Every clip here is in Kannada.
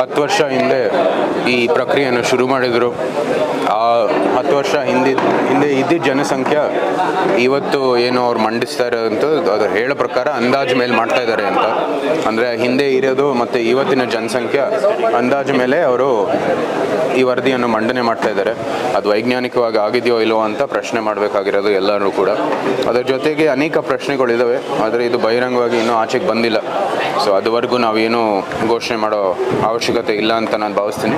ಹತ್ತು ವರ್ಷ ಹಿಂದೆ ಈ ಪ್ರಕ್ರಿಯೆಯನ್ನು ಶುರು ಮಾಡಿದರು. ಆ ಹತ್ತು ವರ್ಷ ಹಿಂದೆ ಹಿಂದೆ ಇದ್ದ ಜನಸಂಖ್ಯೆ ಇವತ್ತು ಏನು ಅವ್ರು ಮಂಡಿಸ್ತಾ ಇರೋದಂತ ಅದು ಹೇಳೋ ಪ್ರಕಾರ ಅಂದಾಜು ಮೇಲೆ ಮಾಡ್ತಾ ಇದ್ದಾರೆ ಅಂತ. ಅಂದರೆ ಹಿಂದೆ ಇರೋದು ಮತ್ತು ಇವತ್ತಿನ ಜನಸಂಖ್ಯೆ ಅಂದಾಜು ಮೇಲೆ ಅವರು ಈ ವರದಿಯನ್ನು ಮಂಡನೆ ಮಾಡ್ತಾ ಇದ್ದಾರೆ. ಅದು ವೈಜ್ಞಾನಿಕವಾಗಿ ಆಗಿದೆಯೋ ಇಲ್ಲವೋ ಅಂತ ಪ್ರಶ್ನೆ ಮಾಡಬೇಕಾಗಿರೋದು ಎಲ್ಲರೂ ಕೂಡ. ಅದರ ಜೊತೆಗೆ ಅನೇಕ ಪ್ರಶ್ನೆಗಳಿದ್ದಾವೆ ಆದರೆ ಇದು ಬಹಿರಂಗವಾಗಿ ಇನ್ನೂ ಆಚೆಗೆ ಬಂದಿಲ್ಲ. ಸೊ ಅದುವರೆಗೂ ನಾವೇನು ಘೋಷಣೆ ಮಾಡೋ ಅವಶ್ಯಕತೆ ಇಲ್ಲ ಅಂತ ನಾನು ಭಾವಿಸ್ತೀನಿ.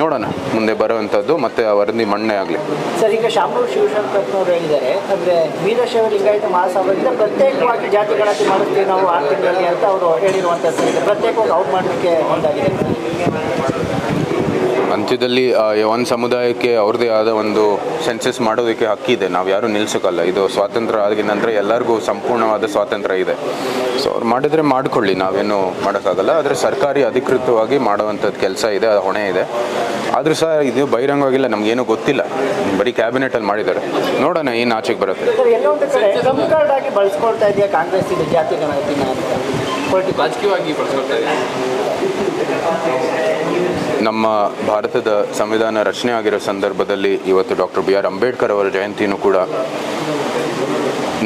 ನೋಡೋಣ. ಮುಂದೆ ಬರುವಂಥದ್ದು ಮತ್ತೆ ಆ ವರದಿ ಮಣ್ಣೆ ಆಗಲಿ. ಸರ್, ಈಗ ಶಾಮೂರು ಹೇಳಿದ್ದಾರೆ. ಅಂದರೆ ವೀರಶೈವ ಲಿಂಗಾಯತ ಮಹಾಸಭೆಯಿಂದ ಪ್ರತ್ಯೇಕವಾಗಿ ಜಾತಿ ಗಣತಿ ಮಾಡುತ್ತೀವಿ ನಾವು ಆರು ಅಂತ ಅವರು ಹೇಳಿರುವಂಥದ್ದು ಸರ್. ಈಗ ಪ್ರತ್ಯೇಕವಾಗಿ ಔಟ್ ಮಾಡಲಿಕ್ಕೆ ಮುಂದಾಗಿದೆ ಅಂತ್ಯದಲ್ಲಿ ಒಂದು ಸಮುದಾಯಕ್ಕೆ ಅವ್ರದ್ದೇ ಆದ ಒಂದು ಸೆನ್ಸಸ್ ಮಾಡೋದಕ್ಕೆ ಹಕ್ಕಿದೆ ನಾವು ಯಾರೂ ನಿಲ್ಸೋಕ್ಕಲ್ಲ. ಇದು ಸ್ವಾತಂತ್ರ್ಯ ಆಗಿದ ನಂತರ ಎಲ್ಲರಿಗೂ ಸಂಪೂರ್ಣವಾದ ಸ್ವಾತಂತ್ರ್ಯ ಇದೆ. ಸೊ ಅವ್ರು ಮಾಡಿದರೆ ಮಾಡ್ಕೊಳ್ಳಿ. ನಾವೇನು ಮಾಡೋಕ್ಕಾಗಲ್ಲ. ಆದರೆ ಸರ್ಕಾರಿ ಅಧಿಕೃತವಾಗಿ ಮಾಡುವಂಥದ್ದು ಕೆಲಸ ಇದೆ. ಅದು ಹೊಣೆ ಇದೆ. ಆದರೂ ಸಹ ಇದು ಬಹಿರಂಗವಾಗಿಲ್ಲ. ನಮಗೇನು ಗೊತ್ತಿಲ್ಲ. ಬರೀ ಕ್ಯಾಬಿನೆಟಲ್ಲಿ ಮಾಡಿದ್ದಾರೆ. ನೋಡೋಣ ಏನು ಆಚೆಗೆ ಬರುತ್ತೆ. ರಾಜಕೀಯವಾಗಿ ನಮ್ಮ ಭಾರತದ ಸಂವಿಧಾನ ರಚನೆ ಆಗಿರೋ ಸಂದರ್ಭದಲ್ಲಿ ಇವತ್ತು ಡಾಕ್ಟರ್ ಬಿ ಆರ್ ಅಂಬೇಡ್ಕರ್ ಅವರ ಜಯಂತಿನೂ ಕೂಡ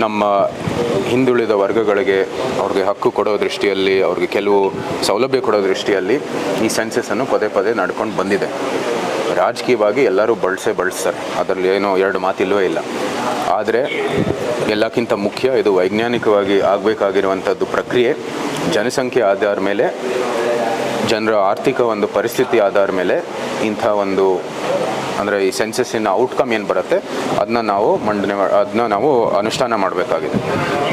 ನಮ್ಮ ಹಿಂದುಳಿದ ವರ್ಗಗಳಿಗೆ ಅವ್ರಿಗೆ ಹಕ್ಕು ಕೊಡೋ ದೃಷ್ಟಿಯಲ್ಲಿ, ಅವ್ರಿಗೆ ಕೆಲವು ಸೌಲಭ್ಯ ಕೊಡೋ ದೃಷ್ಟಿಯಲ್ಲಿ ಈ ಸೆನ್ಸಸ್ಸನ್ನು ಪದೇ ಪದೇ ನಡ್ಕೊಂಡು ಬಂದಿದೆ. ರಾಜಕೀಯವಾಗಿ ಎಲ್ಲರೂ ಬಳಸೇ ಬಳಸ್ತಾರೆ. ಅದರಲ್ಲಿ ಏನೋ ಎರಡು ಮಾತಿಲ್ವೇ ಇಲ್ಲ. ಆದರೆ ಎಲ್ಲಕ್ಕಿಂತ ಮುಖ್ಯ ಇದು ವೈಜ್ಞಾನಿಕವಾಗಿ ಆಗಬೇಕಾಗಿರುವಂಥದ್ದು ಪ್ರಕ್ರಿಯೆ. ಜನಸಂಖ್ಯೆ ಆಧಾರ ಮೇಲೆ, ಜನರ ಆರ್ಥಿಕ ಒಂದು ಪರಿಸ್ಥಿತಿ ಆಧಾರ ಮೇಲೆ ಇಂಥ ಒಂದು, ಅಂದರೆ ಈ ಸೆನ್ಸಸ್ಸಿನ ಔಟ್ಕಮ್ ಏನು ಬರುತ್ತೆ ಅದನ್ನ ನಾವು ಮಂಡನೆ ಅದನ್ನ ನಾವು ಅನುಷ್ಠಾನ ಮಾಡಬೇಕಾಗಿದೆ.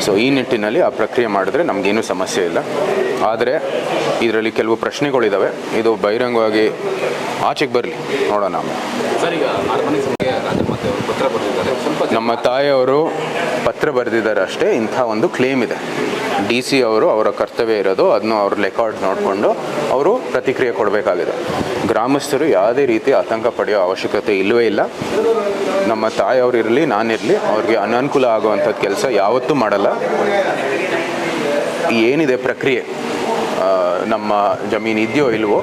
ಸೊ ಈ ನಿಟ್ಟಿನಲ್ಲಿ ಆ ಪ್ರಕ್ರಿಯೆ ಮಾಡಿದ್ರೆ ನಮಗೇನು ಸಮಸ್ಯೆ ಇಲ್ಲ. ಆದರೆ ಇದರಲ್ಲಿ ಕೆಲವು ಪ್ರಶ್ನೆಗಳಿದ್ದಾವೆ ಇದು ಬಹಿರಂಗವಾಗಿ ಆಚೆಗೆ ಬರಲಿ. ನೋಡೋಣ ಆಮೇಲೆ ಸರ್ ಈಗ ಆರ್ಮನಿ ಸಭೆಗೆ ರಾಜಮಾತೆ ಅವರು ಪತ್ರ ಬರೆದಿದ್ದಾರೆ ಸ್ವಲ್ಪ ಜನ ಅವರು ಪತ್ರ ಬರೆದಿದ್ದಾರೆ ಅಷ್ಟೇ, ಇಂಥ ಒಂದು ಕ್ಲೇಮ್ ಇದೆ. ಡಿ ಸಿ ಅವರು ಅವರ ಕರ್ತವ್ಯ ಇರೋದು ಅದನ್ನು ಅವ್ರ ರೆಕಾರ್ಡ್ ನೋಡಿಕೊಂಡು ಅವರು ಪ್ರತಿಕ್ರಿಯೆ ಕೊಡಬೇಕಾಗಿದೆ. ಗ್ರಾಮಸ್ಥರು ಯಾವುದೇ ರೀತಿ ಆತಂಕ ಪಡೆಯೋ ಅವಶ್ಯಕತೆ ಇಲ್ಲವೇ ಇಲ್ಲ. ನಮ್ಮ ತಾಯಿಯವರು ಇರಲಿ ನಾನಿರಲಿ ಅವ್ರಿಗೆ ಅನನುಕೂಲ ಆಗುವಂಥದ್ದು ಕೆಲಸ ಯಾವತ್ತೂ ಮಾಡಲ್ಲ. ಏನಿದೆ ಪ್ರಕ್ರಿಯೆ? ನಮ್ಮ ಜಮೀನು ಇದೆಯೋ ಇಲ್ವೋ,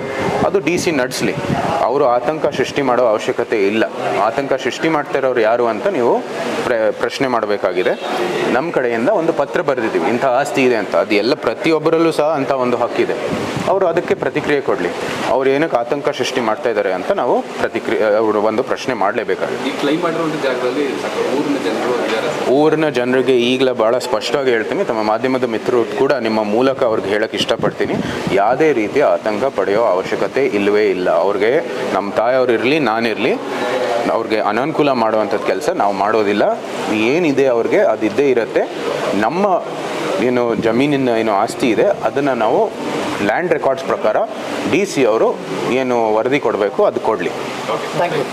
ಅದು ಡಿ ಸಿ ನಡೆಸಲಿ. ಅವರು ಆತಂಕ ಸೃಷ್ಟಿ ಮಾಡೋ ಅವಶ್ಯಕತೆ ಇಲ್ಲ. ಆತಂಕ ಸೃಷ್ಟಿ ಮಾಡ್ತಾ ಇರೋರು ಯಾರು ಅಂತ ನೀವು ಪ್ರಶ್ನೆ ಮಾಡಬೇಕಾಗಿದೆ. ನಮ್ಮ ಕಡೆಯಿಂದ ಒಂದು ಪತ್ರ ಬರೆದಿದ್ದೀವಿ. ಇಂಥ ಆಸ್ತಿ ಇದೆ ಅಂತ. ಅದು ಎಲ್ಲ ಪ್ರತಿಯೊಬ್ಬರಲ್ಲೂ ಸಹ ಅಂಥ ಒಂದು ಹಕ್ಕಿದೆ ಅವರು ಅದಕ್ಕೆ ಪ್ರತಿಕ್ರಿಯೆ ಕೊಡಲಿ. ಅವ್ರು ಏನಕ್ಕೆ ಆತಂಕ ಸೃಷ್ಟಿ ಮಾಡ್ತಾ ಇದ್ದಾರೆ ಅಂತ ನಾವು ಪ್ರತಿಕ್ರಿಯೆ ಅವರು ಒಂದು ಪ್ರಶ್ನೆ ಮಾಡಲೇಬೇಕಾಗಿದೆ. ಊರಿನ ಜನರಿಗೆ ಈಗಲೇ ಭಾಳ ಸ್ಪಷ್ಟವಾಗಿ ಹೇಳ್ತೀನಿ. ತಮ್ಮ ಮಾಧ್ಯಮದ ಮಿತ್ರರು ಕೂಡ ನಿಮ್ಮ ಮೂಲಕ ಅವ್ರಿಗೆ ಹೇಳಕ್ಕೆ ಇಷ್ಟಪಡ್ತೀನಿ. ಯಾವುದೇ ರೀತಿಯ ಆತಂಕ ಪಡೆಯೋ ಅವಶ್ಯಕತೆ ಇಲ್ಲವೇ ಇಲ್ಲ. ಅವ್ರಿಗೆ ನಮ್ಮ ತಾಯಿಯವ್ರು ಇರಲಿ ನಾನಿರಲಿ. ಅವ್ರಿಗೆ ಅನನುಕೂಲ ಮಾಡುವಂಥದ್ದು ಕೆಲಸ ನಾವು ಮಾಡೋದಿಲ್ಲ. ಏನಿದೆ ಅವ್ರಿಗೆ ಅದಿದ್ದೇ ಇರುತ್ತೆ. ನಮ್ಮ ಏನು ಜಮೀನಿನ ಏನು ಆಸ್ತಿ ಇದೆ ಅದನ್ನು ನಾವು ಲ್ಯಾಂಡ್ ರೆಕಾರ್ಡ್ಸ್ ಪ್ರಕಾರ ಡಿ ಸಿ ಅವರು ಏನು ವರದಿ ಕೊಡಬೇಕು ಅದು ಕೊಡಲಿ. Thank you